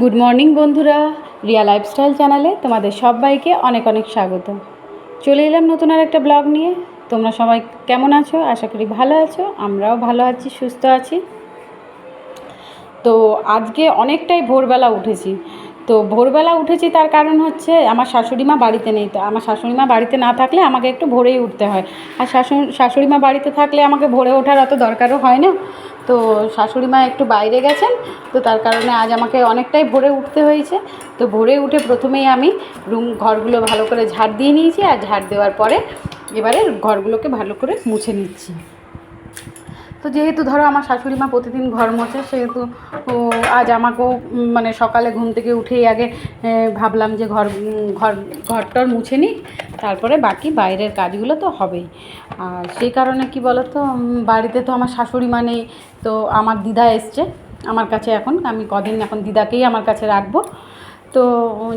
Good morning বন্ধুরা। Riya lifestyle চ্যানেলে তোমাদের সবাইকে অনেক অনেক স্বাগত। চলে এলাম নতুন আর একটা ব্লগ নিয়ে। তোমরা সবাই কেমন আছো? আশা করি ভালো আছো। আমরাও ভালো আছি, সুস্থ আছি। তো আজকে অনেকটাই ভোরবেলা উঠেছি। তো ভোরবেলা উঠেছি, তার কারণ হচ্ছে আমার শাশুড়ি মা বাড়িতে নেই। তো আমার শাশুড়ি মা বাড়িতে না থাকলে আমাকে একটু ভোরেই উঠতে হয়। আর শাশুড়ি শাশুড়ি মা বাড়িতে থাকলে আমাকে ভোরে ওঠার অত দরকারও হয় না। তো শাশুড়ি মা একটু বাইরে গেছেন, তো তার কারণে আজ আমাকে অনেকটাই ভোরে উঠতে হয়েছে। তো ভোরে উঠে প্রথমেই আমি রুম, ঘরগুলো ভালো করে ঝাড় দিয়ে নিয়েছি। আর ঝাড় দেওয়ার পরে এবারে ঘরগুলোকে ভালো করে মুছে নিচ্ছি। তো যেহেতু ধরো আমার শাশুড়ি মা প্রতিদিন ঘর মোছে, সেহেতু আজ আমাকেও মানে সকালে ঘুম থেকে উঠেই আগে ভাবলাম যে ঘর ঘর, ঘরটর মুছে নিই, তারপরে বাকি বাইরের কাজগুলো তো হবেই। আর সেই কারণে কি বলো তো বাড়িতে তো আমার শাশুড়ি মা নেই, তো আমার দিদা এসছে, আমার কাছে এখন, আমি কদিন এখন দিদাকেই আমার কাছে রাখব। তো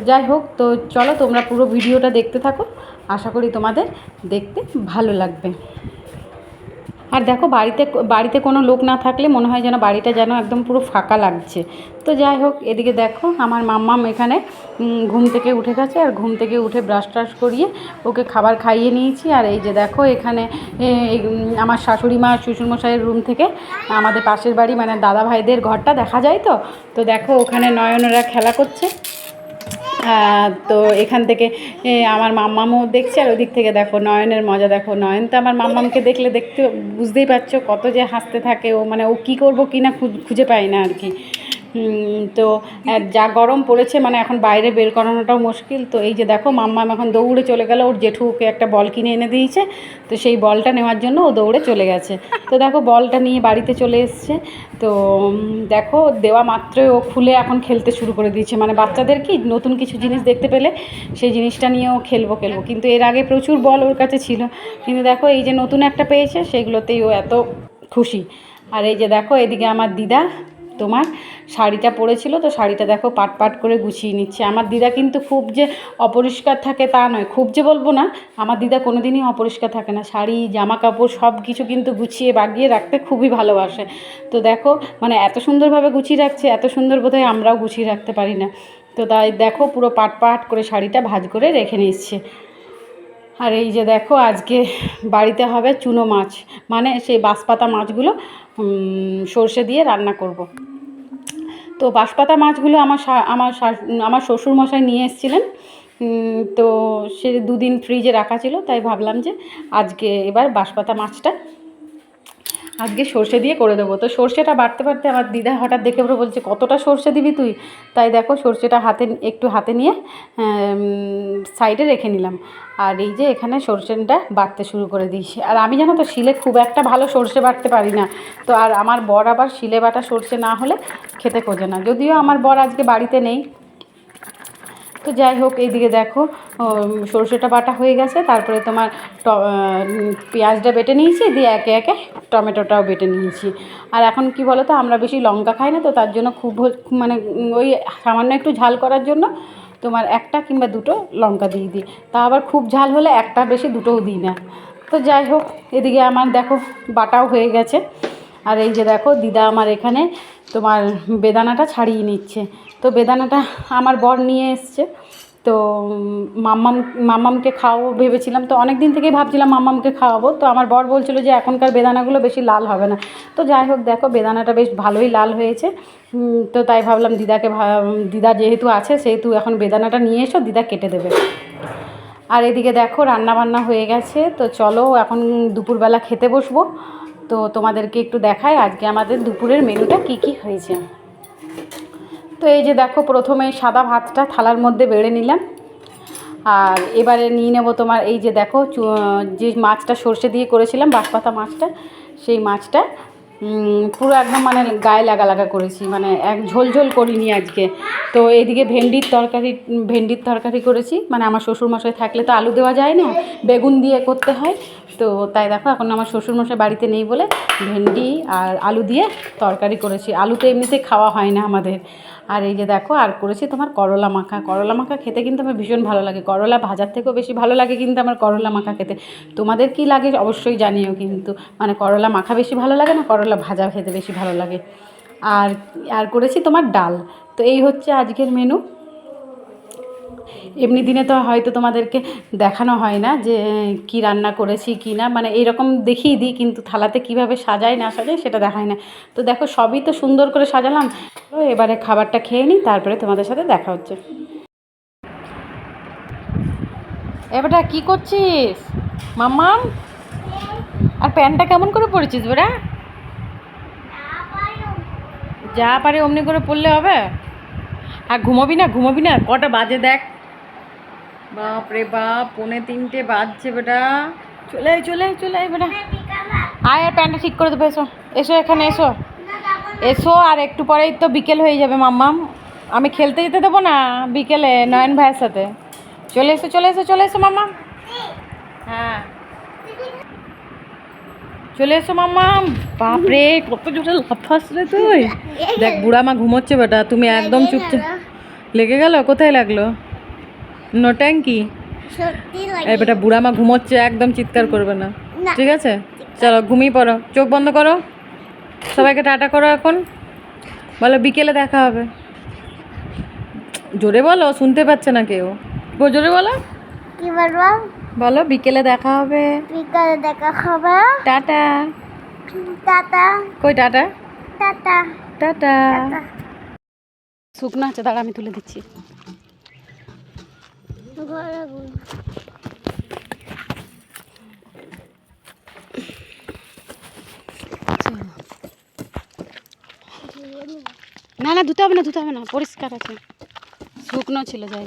যাই হোক, তো চলো তোমরা পুরো ভিডিওটা দেখতে থাকো, আশা করি তোমাদের দেখতে ভালো লাগবে। আর দেখো বাড়িতে বাড়িতে কোনো লোক না থাকলে মনে হয় যেন বাড়িটা যেন একদম পুরো ফাঁকা লাগছে। তো যাই হোক, এদিকে দেখো আমার মাম্মাম এখানে ঘুম থেকে উঠে গেছে আর ঘুম থেকে উঠে ব্রাশ ট্রাশ করিয়ে ওকে খাবার খাইয়ে নিয়েছি। আর এই যে দেখো এখানে আমার শাশুড়ি মা শ্বশুরমশাইয়ের রুম থেকে আমাদের পাশের বাড়ি মানে দাদা ভাইদের ঘরটা দেখা যায় তো? তো দেখো ওখানে নয়নরা খেলা করছে। তো এখান থেকে আমার মাম্মামও দেখছে, আর ওদিক থেকে দেখো নয়নের মজা, দেখো নয়ন তো আমার মাম্মামকে দেখলে দেখতে, বুঝতেই পারছ কত যে হাসতে থাকে ও মানে ও কী করব কি না খুঁজে পায় না আর কি। তো যা গরম পড়েছে মানে এখন বাইরে বের করানোটাও মুশকিল। তো এই যে দেখো, মাম্মাম এখন দৌড়ে চলে গেল, ওর জেঠুকে একটা বল কিনে এনে দিয়েছে। তো সেই বলটা নেওয়ার জন্য ও দৌড়ে চলে গেছে। তো দেখো, বলটা নিয়ে বাড়িতে চলে এসছে। তো দেখো, দেওয়া মাত্রই ও খুলে এখন খেলতে শুরু করে দিয়েছে। মানে বাচ্চাদের কি, নতুন কিছু জিনিস দেখতে পেলে সেই জিনিসটা নিয়েও খেলব খেলব। কিন্তু এর আগে প্রচুর বল ওর কাছে ছিল। কিন্তু দেখো, এই যে নতুন একটা পেয়েছে সেগুলোতেই ও এত খুশি। আর এই যে দেখো, এদিকে আমার দিদা তোমার শাড়িটা পরেছিল, তো শাড়িটা দেখো পাট পাট করে গুছিয়ে নিচ্ছে। আমার দিদা কিন্তু খুব যে অপরিষ্কার থাকে তা নয়, খুব যে বলব না, আমার দিদা কোনো দিনই অপরিষ্কার থাকে না। শাড়ি জামা কাপড় সব কিছু কিন্তু গুছিয়ে বাগিয়ে রাখতে খুবই ভালোবাসে। তো দেখো মানে এত সুন্দরভাবে গুছিয়ে রাখছে, এত সুন্দর বোধহয় আমরাও গুছিয়ে রাখতে পারি না। তো তাই দেখো, পুরো পাট পাট করে শাড়িটা ভাজ করে রেখে নিচ্ছে। আর এই যে দেখো, আজকে বাড়িতে হবে চুনো মাছ। মানে সেই বাঁশপাতা মাছগুলো সর্ষে দিয়ে রান্না করব। তো বাঁশপাতা মাছগুলো আমার আমার আমার শ্বশুরমশাই নিয়ে এসেছিলেন তো সে দুদিন ফ্রিজে রাখা ছিল, তাই ভাবলাম যে আজকে এবার বাঁশপাতা মাছটা আজকে সর্ষে দিয়ে করে দেবো। তো সর্ষেটা বাড়তে বাড়তে আমার দিদা হঠাৎ দেখে পড়ে বলছে, কতটা সর্ষে দিবি তুই? তাই দেখো সর্ষেটা হাতে, একটু হাতে নিয়ে সাইডে রেখে নিলাম। আর এই যে এখানে সর্ষেটা বাড়তে শুরু করে দিয়েছি। আর আমি জানো তো শিলে খুব একটা ভালো সর্ষে বাড়তে পারি না। তো আর আমার বর আবার শিলে বাটা সর্ষে না হলে খেতে খোঁজে না। যদিও আমার বর আজকে বাড়িতে নেই তো যাই হোক, এইদিকে দেখো সরষেটা বাটা হয়ে গেছে। তারপরে তোমার ট- পেঁয়াজটা বেটে নিয়েছি, দিয়ে একে একে টমেটোটাও বেটে নিয়েছি। আর এখন কি বলো তো আমরা বেশি লঙ্কা খাই না, তো তার জন্য খুব মানে ওই সামান্য একটু ঝাল করার জন্য তোমার একটা কিংবা দুটো লঙ্কা দিয়ে দিই। তা আবার খুব ঝাল হলে একটা বেশি দুটোও দিই না। তো যাই হোক, এদিকে আমার দেখো বাটাও হয়ে গেছে। আর এই যে দেখো, দিদা আমার এখানে তোমার বেদানাটা ছাড়িয়ে নিচ্ছে। তো বেদানাটা আমার বর নিয়ে এসছে। তো মাম্মাম, মাম্মামকে খাওয়াবো ভেবেছিলাম। তো অনেক দিন থেকেই ভাবছিলাম মাম্মামকে খাওয়াবো। তো আমার বর বলছিল যে, এখনকার বেদানাগুলো বেশি লাল হবে না। তো যাই হোক, দেখো, বেদানাটা বেশ ভালোই লাল হয়েছে। তো তাই ভাবলাম দিদাকে দিদা যেহেতু আছে, সেহেতু এখন বেদানাটা নিয়ে এসো, দিদা কেটে দেবে। আর এদিকে দেখো রান্না বান্না হয়ে গেছে। তো চলো, এখন দুপুরবেলা খেতে বসবো। তো তোমাদেরকে একটু দেখাই আজকে আমাদের দুপুরের মেনুটা কি কি হয়েছে। তো এই যে দেখো, প্রথমে সাদা ভাতটা থালার মধ্যে বেড়ে নিলাম। আর এবারে নিয়ে নেব তোমার এই যে দেখো যে মাছটা সর্ষে দিয়ে করেছিলাম, বাঁশপাতা মাছটা, সেই মাছটা পুরো একদম মানে গায়ে লাগা লাগা করেছি মানে এক ঝোল ঝোল করিনি আজকে। তো এইদিকে ভেন্ডির তরকারি ভেন্ডির তরকারি করেছি মানে আমার শ্বশুরমশাই থাকলে তো আলু দেওয়া যায় না, বেগুন দিয়ে করতে হয়। তো তাই দেখো, এখন আমার শ্বশুরমশাই বাড়িতে নেই বলে ভেন্ডি আর আলু দিয়ে তরকারি করেছি। আলু তো এমনিতে খাওয়া হয় না আমাদের। আর এই যে দেখো, আর করেছি তোমার করলা মাখা। করলা মাখা খেতে কিন্তু আমার ভীষণ ভালো লাগে। করলা ভাজার থেকেও বেশি ভালো লাগে কিন্তু আমার করলা মাখা খেতে। তোমাদের কি লাগে অবশ্যই জানিও কিন্তু। মানে করলা মাখা বেশি ভালো লাগে না করলা ভাজা খেতে বেশি ভালো লাগে? আর আর করেছি তোমার ডাল। তো এই হচ্ছে আজকের মেনু এমনি দিনে তো হয়তো তোমাদেরকে দেখানো হয় না যে কি রান্না করেছি, কি না। মানে এইরকম দেখিয়ে দিই, কিন্তু থালাতে কীভাবে সাজায় না সাজায় সেটা দেখায় না। তো দেখো, সবই তো সুন্দর করে সাজালাম। তো এবারে খাবারটা খেয়ে নিই, তারপরে তোমাদের সাথে দেখা হচ্ছে। এবারটা কি করছিস? মাম্মাম? আর প্যান্টটা কেমন করে পরেছিস বেটা? যা পারে অমনি করে পড়লে হবে। আর ঘুমোবি না ঘুমোবি না, কটা বাজে দেখ। বাপ রে বাপ পৌনে তিনটে বাজছে বেটা। চলে আয় চলে আয় চলে আয় বেটা। আয়। আর প্যান্টটা ঠিক করে দেবো এসো। এসো এখানে এসো। এসো আর একটু পরেই তো বিকেল হয়ে যাবে মাম্মাম। আমি খেলতে যেতে দেবো না বিকেলে নয়ন ভাইয়ের সাথে। চলে এসো চলে এসো চলে এসো মাম্মা হ্যাঁ। চলে এসো মাম্মাম। বাপরে কত জোরে লাফাস রে তুই। দেখ বুড়া মা ঘুমোচ্ছে বেটা তুমি একদম চুপচাপ লেগে গেল? কোথায় লাগল? নো ট্যাঙ্কি সত্যি এই বেটা বুড়া মা ঘুমোচ্ছে একদম চিৎকার করবে না। ঠিক আছে? চলো ঘুমিয়ে পড়ো। চোখ বন্ধ করো। সবাইকে টাটা করো এখন। বলো বিকেলে দেখা হবে। জোরে বলো শুনতে পাচ্ছে না কেউ। জোরে বলো। কি বলব? বলো বিকেলে দেখা হবে। বিকালে দেখা হবে। টাটা। টাটা। কই টাটা। টাটা। টাটা। শুকনো আছে দাঁড়া আমি তুলে দিচ্ছি। না না ধুতে হবে না ধুতে হবে না পরিষ্কার আছে। শুকনো ছিল যাই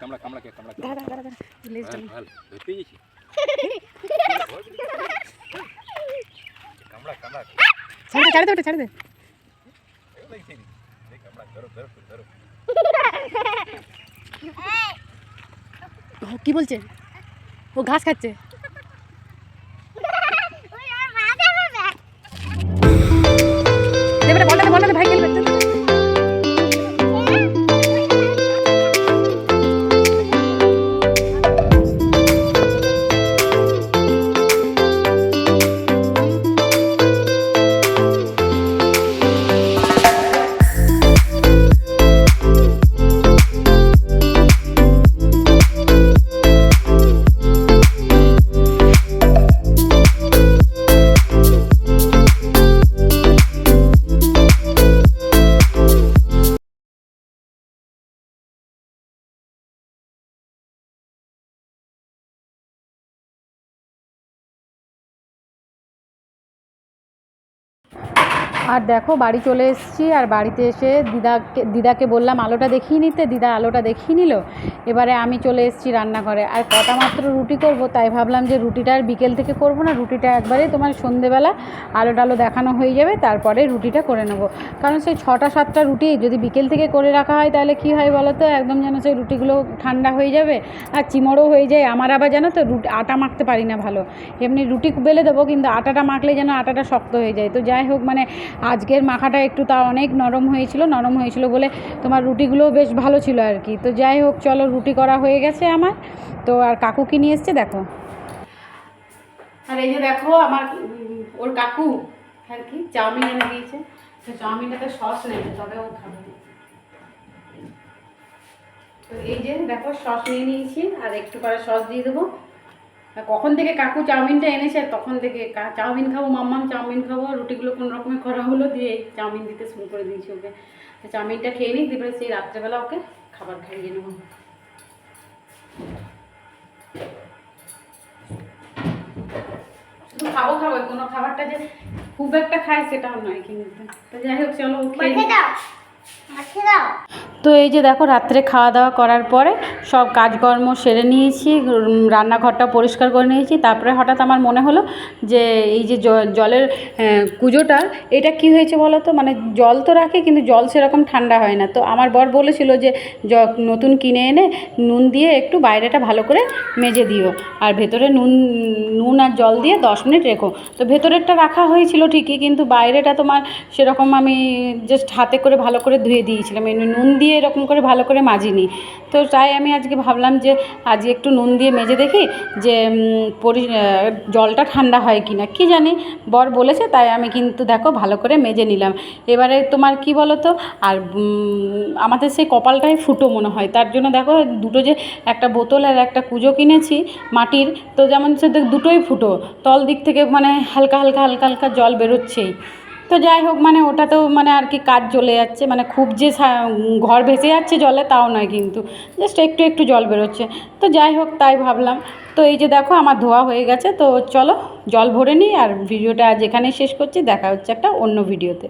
কামড়া কামড়া কে কামড়া দাঁড়া দাঁড়া দাঁড়া প্লিজ ভালো ভালো ধরতে গেছি। কামড়া কামড়া ছাড়ে দে ছাড়ে দে ছাড়ে কামড়া ধরো ধরো ধরো। কি বলছে? ও ঘাস খাচ্ছে? আর দেখো, বাড়ি চলে এসেছি আর বাড়িতে এসে দিদাকে দিদাকে বললাম, আলোটা দেখিয়ে নিতে? দিদা আলোটা দেখিয়ে নিল। এবারে আমি চলে এসেছি রান্নাঘরে। আর কটা মাত্র রুটি করব, তাই ভাবলাম যে রুটিটা আর বিকেল থেকে করব না, রুটিটা একবারে তোমার সন্ধেবেলা আলো দেখানো হয়ে যাবে, তারপরে রুটিটা করে নেব। কারণ সেই ছটা, সাতটা রুটি যদি বিকেল থেকে করে রাখা হয়, তাহলে কি হয় বলো তো? একদম যেন সেই রুটিগুলো ঠান্ডা হয়ে যাবে আর চিমড়ও হয়ে যায়। আমার আবার জানো তো, রুটি, আটা মাখতে পারি না ভালো। এমনি রুটি বেলে দেবো, কিন্তু আটাটা মাখলে যেন আটাটা শক্ত হয়ে যায়। তো যাই হোক মানে আজকের মাখাটা একটু তা অনেক নরম হয়েছিল নরম হয়েছিল বলে তোমার রুটিগুলোও বেশ ভালো ছিল আর কি। তো যাই হোক, চলো রুটি করা হয়ে গেছে আমার। তো আর কাকু কি নিয়ে এসছে দেখো। আর এই যে দেখো আমার ওর কাকু আর কি, চাউমিন এনে দিয়েছে। তো চাউমিনটাতে সস নেই তবে ও খাবে। তো এই যে দেখো, সস নিয়ে নিয়েছি, আর একটু করে সস দিয়ে দেবো। কখন থেকে কাকু চাউমিনটা এনেছে তখন থেকে চাউমিন খাব মাম্মাম চাউমিন খাব রুটিগুলো কোনো রকমে করা হলো দিয়ে চাউমিন দিতে শুরু করে দিয়েছি ওকে। তো চাউমিনটা খেয়ে নিই তারপরে সেই রাত্রেবেলা ওকে খাবার খাইয়ে নেব। শুধু খাব খাব কোনো খাবারটা যে খুব একটা খায় সেটাও নয় কিন্তু। তো যাই হোক চলো খেয়ে তো এই যে দেখো, রাত্রে খাওয়া দাওয়া করার পরে সব কাজকর্ম সেরে নিয়েছি রান্নাঘরটা পরিষ্কার করে নিয়েছি। তারপরে হঠাৎ আমার মনে হলো যে এই যে জলের কুজোটা, এটা কি হয়েছে বলো তো? মানে জল তো রাখে, কিন্তু জল সেরকম ঠান্ডা হয় না। তো আমার বর বলেছিল যে নতুন কিনে এনে নুন দিয়ে একটু বাইরেটা ভালো করে মেজে দিও। আর ভেতরে নুন নুন আর জল দিয়ে দশ মিনিট রেখো। তো ভেতরেরটা রাখা হয়েছিল ঠিকই, কিন্তু বাইরেটা তোমার সেরকম আমি জাস্ট হাতে করে ভালো করে ধুয়ে দিয়েছিলাম। এমনি নুন দিয়ে এরকম করে ভালো করে মাজিনি। তো তাই আমি আজকে ভাবলাম যে আজকে একটু নুন দিয়ে মেজে দেখি যে পরি জলটা ঠান্ডা হয় কি না কী জানি, বর বলেছে, তাই আমি কিন্তু দেখো ভালো করে মেজে নিলাম। এবারে তোমার কি বলো তো আর আমাদের সেই কপালটাই ফুটো মনে হয়। তার জন্য দেখো দুটো যে একটা বোতল আর একটা কুজো কিনেছি মাটির। তো যেমন সে দুটোই ফুটো। তল দিক থেকে মানে হালকা হালকা হালকা হালকা জল বেরোচ্ছেই। তো যাই হোক মানে ওটাতেও মানে আর কি কাজ চলে যাচ্ছে। মানে খুব যে ঘর ভেসে যাচ্ছে জলে তাও নয় কিন্তু জাস্ট একটু একটু জল বেরোচ্ছে। তো যাই হোক, তাই ভাবলাম। তো এই যে দেখো, আমার ধোয়া হয়ে গেছে। তো চলো, জল ভরে নিই আর ভিডিওটা আজ এখানেই শেষ করছি। দেখা হচ্ছে একটা অন্য ভিডিওতে